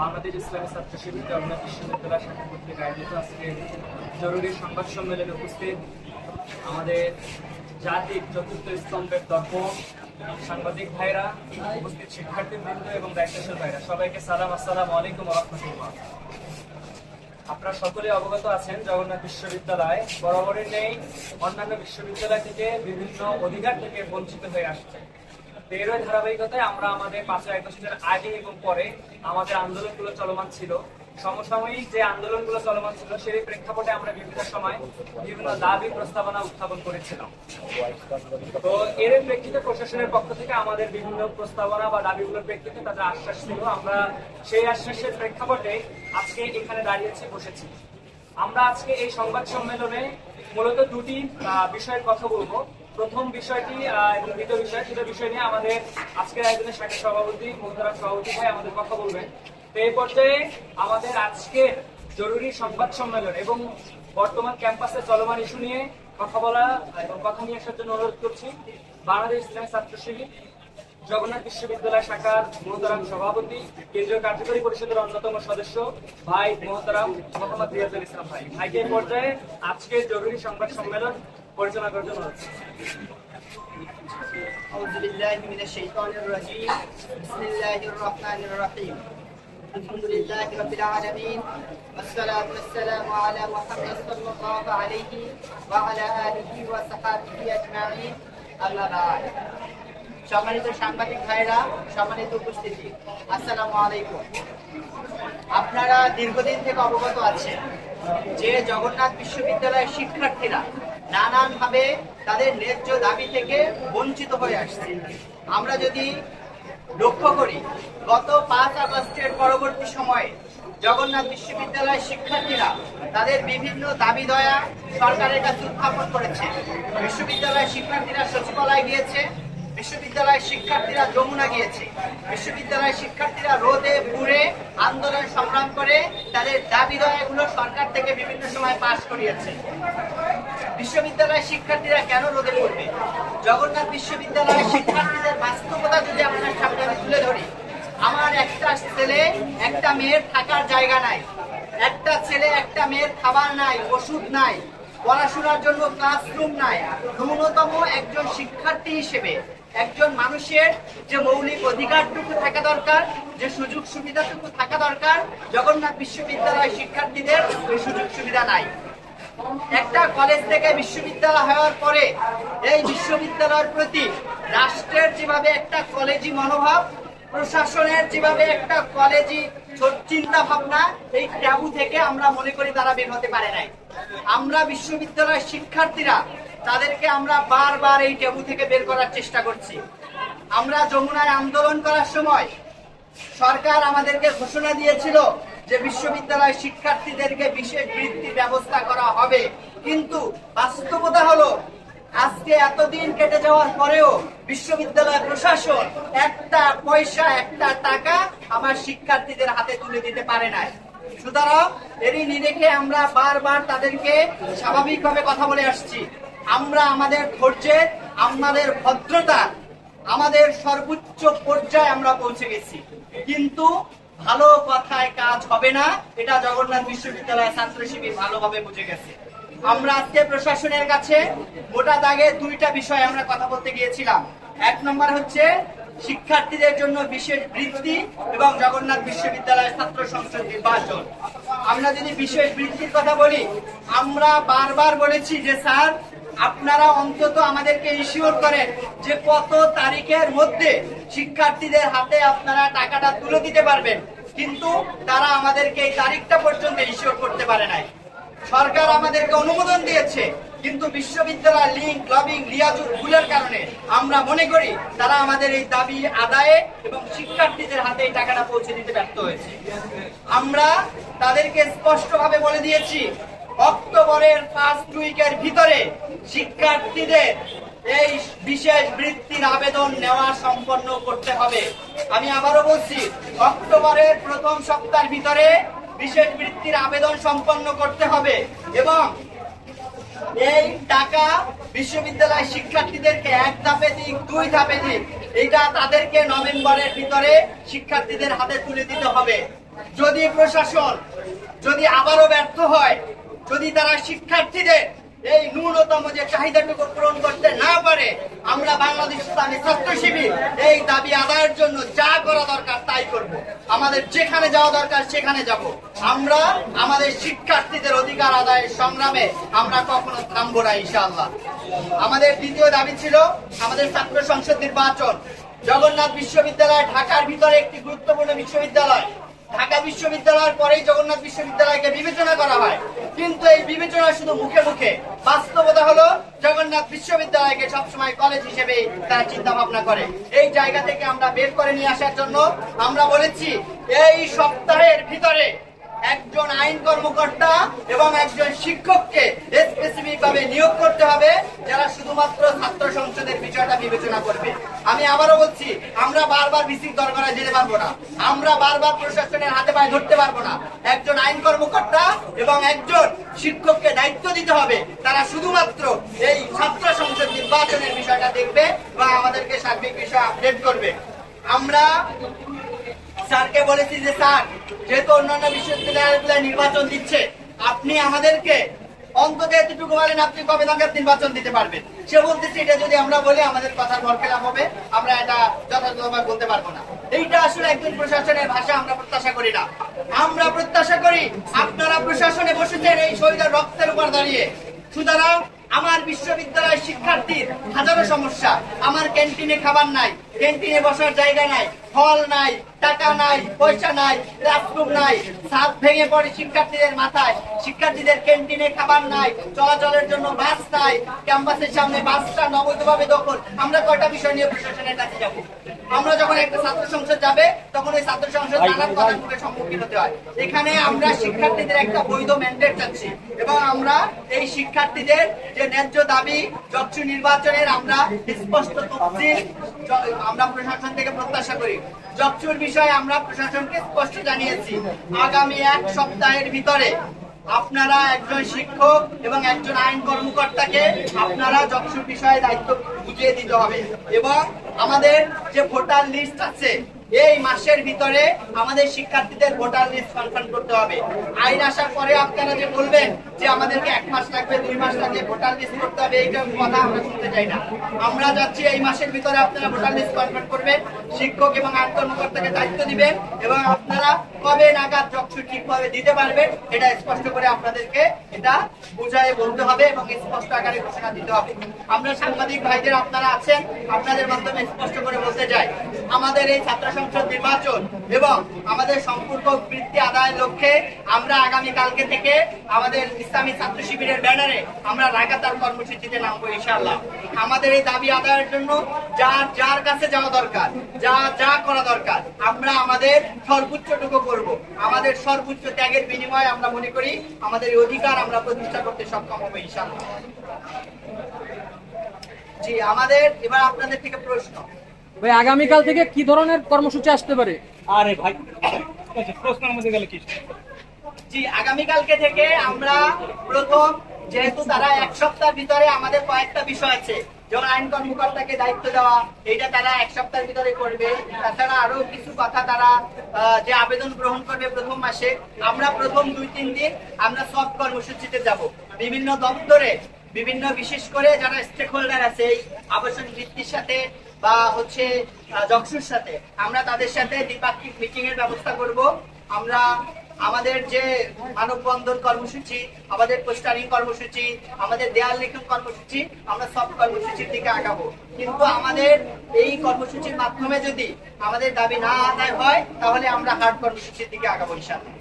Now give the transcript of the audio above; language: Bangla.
বাংলাদেশ ইসলামী ছাত্র শিবির জগন্নাথ বিশ্ববিদ্যালয় শাখা কর্তৃক আয়োজিত আজকে জরুরি সংবাদ সম্মেলনে উপস্থিত আমাদের জাতির চতুর্থ স্তম্ভের দর্পণ সাংবাদিক ভাইরা, উপস্থিত শিক্ষার্থীবৃন্দ এবং দায়িত্বশীল ভাইরা। সবাইকে সালাম, আসসালামু আলাইকুম রহমতুল্লাহ। আপনারা সকলে অবগত আছেন, জগন্নাথ বিশ্ববিদ্যালয় বরাবরই নেই, অন্যান্য বিশ্ববিদ্যালয় থেকে বিভিন্ন অধিকার থেকে বঞ্চিত হয়ে আসছে। তো ধারাবাহিকতায় আমরা আমাদের পাঁচশো আগস্টের আগে এবং পরে আমাদের আন্দোলনগুলো চলমান ছিল। সমসাময়িক যে আন্দোলনগুলো চলমান ছিল, সেই প্রেক্ষাপটে আমরা বিভিন্ন সময় বিভিন্ন দাবি, প্রস্তাবনা উত্থাপন করেছিলাম। তো এর প্রেক্ষিতে প্রশাসনের পক্ষ থেকে আমাদের বিভিন্ন প্রস্তাবনা বা দাবিগুলোর প্রেক্ষিতে তাদের আশ্বাস ছিল। আমরা সেই আশ্বাসের প্রেক্ষাপটে আজকে এখানে দাঁড়িয়েছি, বসেছি। আমরা আজকে এই সংবাদ সম্মেলনে মূলত দুটি বিষয়ের কথা বলব। প্রথম বিষয়টি এবং দ্বিতীয় বিষয় দুটো বিষয় নিয়ে আমাদের আজকের আয়োজনের শাখা সভাপতি মোহতারাম সভাপতি ভাই আমাদের কথা বলবেন। তো এই পর্যায়ে আমাদের আজকের জরুরি সংবাদ সম্মেলন এবং বর্তমান ক্যাম্পাসে চলমান ইস্যু নিয়ে কথা বলা এবং কথা নিয়ে আসার জন্য অনুরোধ করছি। বাংলাদেশ ইসলামী ছাত্র শিবির জগন্নাথ বিশ্ববিদ্যালয় শাখার মহতারাম সভাপতি কেন্দ্রীয় কার্যকরী পরিষদের অন্যতম সদস্য ভাই মহতারাম মোহাম্মদ রিয়াজুল ইসলাম ভাই ভাইকে এই পর্যায়ে আজকের জরুরি সংবাদ সম্মেলন পরিচালনা করার জন্য অনুরোধ করছি। أعوذ بالله من الشيطان الرجيم بسم الله الرحمن الرحيم الحمد لله رب العالمين والصلاة والسلام على محمد صلى الله عليه وعلى آله وصحبه أجمعين أما بعد সম্মানিত সাংবাদিক ভাইরা, সম্মানিত উপস্থিতি। আসসালামু আলাইকুম। আপনারা দীর্ঘদিন থেকে অবগত আছেন যে জগন্নাথ বিশ্ববিদ্যালয়ের শিক্ষার্থীরা নানানভাবে তাদের ন্যায্য দাবি থেকে বঞ্চিত হয়ে আসছে। আমরা যদি লক্ষ্য করি, গত পাঁচ আগস্টের পরবর্তী সময়ে জগন্নাথ বিশ্ববিদ্যালয়ের শিক্ষার্থীরা তাদের বিভিন্ন দাবি দয়া সরকারের কাছে উত্থাপন করেছে। বিশ্ববিদ্যালয়ের শিক্ষার্থীরা সচিবালয় গিয়েছে বিশ্ববিদ্যালয়ের শিক্ষার্থীরা যমুনা গিয়েছে। বিশ্ববিদ্যালয়ের শিক্ষার্থীরা রোদে, পুড়ে, আন্দোলন সংগ্রাম করে তাদের দাবি দয়াগুলো সরকার থেকে বিভিন্ন সময় পাশ করিয়েছে। বিশ্ববিদ্যালয়ের শিক্ষার্থীরা কেন রোদে পড়বে? জগন্নাথ বিশ্ববিদ্যালয়ের শিক্ষার্থীদের বাস্তবতা যদি আপনার সামনে আমি তুলে ধরি, আমার একটা ছেলে, একটা মেয়ের থাকার জায়গা নাই। একটা ছেলে, একটা মেয়ের খাবার নাই, ওষুধ নাই। পড়াশোনার জন্য ক্লাসরুম নাই। ন্যূনতম একজন শিক্ষার্থী হিসেবে একজন মানুষের যে মৌলিক অধিকারটুকু থাকা দরকার, যে সুযোগ সুবিধাটুকু থাকা দরকার, জগন্নাথ বিশ্ববিদ্যালয় শিক্ষার্থীদের ওই সুযোগ সুবিধা নাই। একটা কলেজ থেকে বিশ্ববিদ্যালয় হওয়ার পরে এই বিশ্ববিদ্যালয়ের প্রতি রাষ্ট্রের যেভাবে একটা কলেজি মনোভাব, প্রশাসনের যেভাবে একটা কলেজি চিন্তা ভাবনা এই ট্যাবু থেকে আমরা মনে করি তারা বের হতে পারে নাই। আমরা বিশ্ববিদ্যালয়ের শিক্ষার্থীরা, তাদেরকে আমরা বারবার এই ট্যাবু থেকে বের করার চেষ্টা করছি। আমরা যমুনায় আন্দোলন করার সময় সরকার আমাদেরকে ঘোষণা দিয়েছিল যে বিশ্ববিদ্যালয় শিক্ষার্থীদেরকে বিশেষ বৃত্তি ব্যবস্থা করা হবে। কিন্তু বাস্তবতা হলো, আজকে এতদিন কেটে যাওয়ার পরেও বিশ্ববিদ্যালয় প্রশাসন একটা পয়সা, একটা টাকা আমার শিক্ষার্থীদের হাতে তুলে দিতে পারে নাই। সুতরাং এরই নিরেখে আমরা বারবার তাদেরকে স্বাভাবিকভাবে কথা বলে আসছি। আমরা আমাদের ধৈর্যের, আমাদের ভদ্রতা আমাদের সর্বোচ্চ পর্যায়ে আমরা পৌঁছে গেছি। কিন্তু ভালো কথায় কাজ হবে না, এটা জগন্নাথ বিশ্ববিদ্যালয় ছাত্র শিবির ভালোভাবে বুঝে গেছে। আমরা আজকে প্রশাসনের কাছে মোটা দাগে দুইটা বিষয় আমরা কথা বলতে গিয়েছিলাম। এক নম্বর হচ্ছে শিক্ষার্থীদের জন্য বিশেষ বৃত্তি এবং জগন্নাথ বিশ্ববিদ্যালয়ের ছাত্র সংসদ নির্বাচন। আমরা যদি বিশেষ বৃত্তির কথা বলি, আমরা বারবার বলেছি যে, স্যার, আপনারা অন্তত আমাদেরকে ইস্যুর করেন যে কত তারিখের মধ্যে শিক্ষার্থীদের হাতে আপনারা টাকাটা তুলে দিতে পারবেন। কিন্তু তারা আমাদেরকে এই তারিখটা পর্যন্ত ইস্যুর করতে পারে নাই। সরকার আমাদেরকে অনুমোদন দিয়েছে কিন্তু বিশ্ববিদ্যালয় লিঙ্ক লবিং লিয়াজুর ভুলের কারণে আমরা মনে করি তারা আমাদের এই দাবি আদায়ে এবং শিক্ষার্থীদের হাতে এই টাকাটা পৌঁছে দিতে ব্যর্থ হয়েছে। আমরা তাদেরকে স্পষ্টভাবে বলে দিয়েছি, অক্টোবরের ফার্স্ট উইকের ভিতরে শিক্ষার্থীদের এই বিশেষ বৃত্তির আবেদন নেওয়া সম্পন্ন করতে হবে। আমি আবারও বলছি, অক্টোবরের প্রথম সপ্তাহের ভিতরে বিশেষ বৃত্তির আবেদন সম্পন্ন করতে হবে এবং এই টাকা বিশ্ববিদ্যালয় শিক্ষার্থীদেরকে এক ধাপে দিক, দুই ধাপে দিক। এটা তাদেরকে নভেম্বরের ভিতরে শিক্ষার্থীদের হাতে তুলে দিতে হবে। যদি প্রশাসন যদি আবারও ব্যর্থ হয়, যদি তারা শিক্ষার্থীদের এই ন্যূনতম যে চাহিদাটুকু পূরণ করতে না পারে, আমরা বাংলাদেশ ইসলামী এই দাবি আদায়ের জন্য যা করা দরকার তাই করব। আমাদের যেখানে যাওয়া দরকার সেখানে যাব। আমরা আমাদের শিক্ষার্থীদের অধিকার আদায়ের সংগ্রামে আমরা কখনো থামবো না, ইনশাআল্লাহ। আমাদের দ্বিতীয় দাবি ছিল আমাদের ছাত্র সংসদ নির্বাচন। জগন্নাথ বিশ্ববিদ্যালয় ঢাকার ভিতরে একটি গুরুত্বপূর্ণ বিশ্ববিদ্যালয়। ঢাকা বিশ্ববিদ্যালয়ের পরেই জগন্নাথ বিশ্ববিদ্যালয়কে বিবেচনা করা হয়। কিন্তু এই বিবেচনা শুধু মুখে মুখে। বাস্তবতা হলো, জগন্নাথ বিশ্ববিদ্যালয়কে সবসময় কলেজ হিসেবে তারা চিন্তা ভাবনা করে। এই জায়গা থেকে আমরা বের করে নিয়ে আসার জন্য আমরা বলেছি, এই সপ্তাহের ভিতরে একজন আইন কর্মকর্তা এবং একজন শিক্ষককে স্পেসিফিক ভাবে নিয়োগ করতে হবে, যারা শুধুমাত্র ছাত্র সংসদের বিষয়টা বিবেচনা করবে। আমি আবারও বলছি, আমরা বারবার বিসিক দরকারে যেতে পারব না। আমরা বারবার প্রশাসনের হাতে পায়ে ধরতে পারব না। একজন আইন কর্মকর্তা এবং একজন শিক্ষককে দায়িত্ব দিতে হবে। তারা শুধুমাত্র এই ছাত্র সংসদ নির্বাচনের বিষয়টা দেখবে বা আমাদেরকে সার্বিক বিষয় আপডেট করবে। আমরা স্যারকে বলেছি যে, স্যার যেহেতু অন্যান্য বিশ্ববিদ্যালয়গুলো নির্বাচন দিচ্ছে, আপনি আমাদেরকে অন্তত এতটুকু বলেন, আপনি কবে নাগাদ নির্বাচন দিতে পারবেন? সে বলতেছে, এটা যদি আমরা বলি, আমাদের কথার বরখেলাপ হবে, আমরা এটা যথাযথভাবে বলতে পারব না। এইটা আসলে একজন প্রশাসনের ভাষা, আমরা প্রত্যাশা করি না। আমরা প্রত্যাশা করি, আপনারা প্রশাসনে বসেছেন এই শহীদের রক্তের উপর দাঁড়িয়ে। সুতরাং আমার বিশ্ববিদ্যালয়ের শিক্ষার্থীর হাজারো সমস্যা, আমার ক্যান্টিনে খাবার নাই ক্যান্টিনে বসার জায়গা নাই ফল নাই টাকা নাই পয়সা নাই ক্লাসরুম নাই। ছাদ ভেঙে পড়ে শিক্ষার্থীদের মাথায়। শিক্ষার্থীদের ক্যান্টিনে খাবার নাই চলাচলের জন্য বাস নাই ক্যাম্পাসের সামনে বাসটা নবৈধভাবে দখল। আমরা কয়টা বিষয় নিয়ে প্রশাসনের কাছে যাব? আমরা যখন একটা ছাত্র সংসদ যাবে তখন ওই ছাত্র সংসদ নানান কথাগুলোর সম্মুখীন হতে হয়। এখানে আমরা শিক্ষার্থীদের একটা বৈধ ম্যান্ডেট চাচ্ছি এবং আমরা এই শিক্ষার্থীদের যে ন্যায্য দাবি যক্ষু নির্বাচনের আমরা স্পষ্ট তফসিল আমরা প্রশাসন থেকে প্রত্যাশা করি। জবচুর বিষয়ে আমরা প্রশাসনকে স্পষ্ট জানিয়েছি। আগামী এক সপ্তাহের ভিতরে আপনারা একজন শিক্ষক এবং একজন আইন কর্মকর্তাকে আপনারা জবসুর বিষয়ে দায়িত্ব বুঝিয়ে দিতে হবে। এবং আমাদের যে ভোটার লিস্ট আছে এই মাসের ভিতরে আমাদের শিক্ষার্থীদের ভোটার লিস্ট কনফার্ম করতে হবে। আইন আসার পরে আপনারা যে বলবেন যে আমাদেরকে এক মাস লাগবে, দুই মাস লাগবে, ভোটার লিস্ট করতে হবে এইটা কথা আমরা শুনতে চাই না। আমরা যাচ্ছি এই মাসের ভিতরে আপনারা ভোটার লিস্ট কনফার্ম করবেন, শিক্ষক এবং আইন কর্মকর্তাকে দায়িত্ব দিবেন এবং আপনারা কবে নাগাদ চকসু ঠিকভাবে দিতে পারবেন, এটা স্পষ্ট করে আপনাদেরকে এটা বুঝায় বলতে হবে এবং স্পষ্ট আকারে ঘোষণা দিতে হবে। আমরা সাংবাদিক ভাইদের আপনারা আছেন, আপনাদের মাধ্যমে স্পষ্ট করে বলতে চাই। আমাদের এই ছাত্র সংসদ নির্বাচন এবং আমাদের সম্পর্ক বৃত্তি আদায়ের লক্ষ্যে আমরা আগামী কালকে থেকে আমাদের ইসলামী ছাত্র শিবিরের ব্যানারে আমরা লাগাতার কর্মসূচিতে নামবো ইনশাআল্লাহ। আমাদের এই দাবি আদায়ের জন্য যার যার কাছে যাওয়া দরকার যা যা করা দরকার, আমরা আমাদের সর্বোচ্চটুকু করব। আমাদের সর্বোচ্চ ত্যাগের বিনিময়ে আমরা মনে করি আমাদের অধিকার আমরা প্রতিষ্ঠা করতে সক্ষম হব ইনশাআল্লাহ। জি, আমাদের, এবার আপনাদের থেকে প্রশ্ন। ভাই আগামীকাল থেকে কি ধরনের কর্মসূচি আসতে পারে? আরে ভাই প্রশ্নের মধ্যে গেলে কি? জি আগামীকালকে থেকে আমরা প্রথম যেহেতু তারা এক সপ্তাহের ভিতরে আমাদের কয়েকটা বিষয় আছে যেমন আইন কর্মকর্তাকে দায়িত্ব দেওয়া এইটা তারা এক সপ্তাহের ভিতরে করবে। তাছাড়া আরও কিছু কথা তারা আহ, যে আবেদন গ্রহণ করবে প্রথম মাসে আমরা প্রথম দুই তিন দিন আমরা সব কর্মসূচিতে যাব। বিভিন্ন দপ্তরে বিভিন্ন বিশেষ করে যারা স্টেক হোল্ডার আছে এই আবাসন ভিত্তির সাথে বা হচ্ছে জকসুর সাথে। আমরা তাদের সাথে দ্বিপাক্ষিক মিটিং এর ব্যবস্থা করব। আমরা আমাদের যে মানববন্ধন কর্মসূচি, আমাদের পোস্টারিং কর্মসূচি, আমাদের দেয়াল লেখন কর্মসূচি, আমরা সব কর্মসূচির দিকে আগাবো। কিন্তু আমাদের এই কর্মসূচির মাধ্যমে যদি আমাদের দাবি না আদায় হয়, তাহলে আমরা হার্ড কর্মসূচির দিকে আগাবো ইনশাআল্লাহ।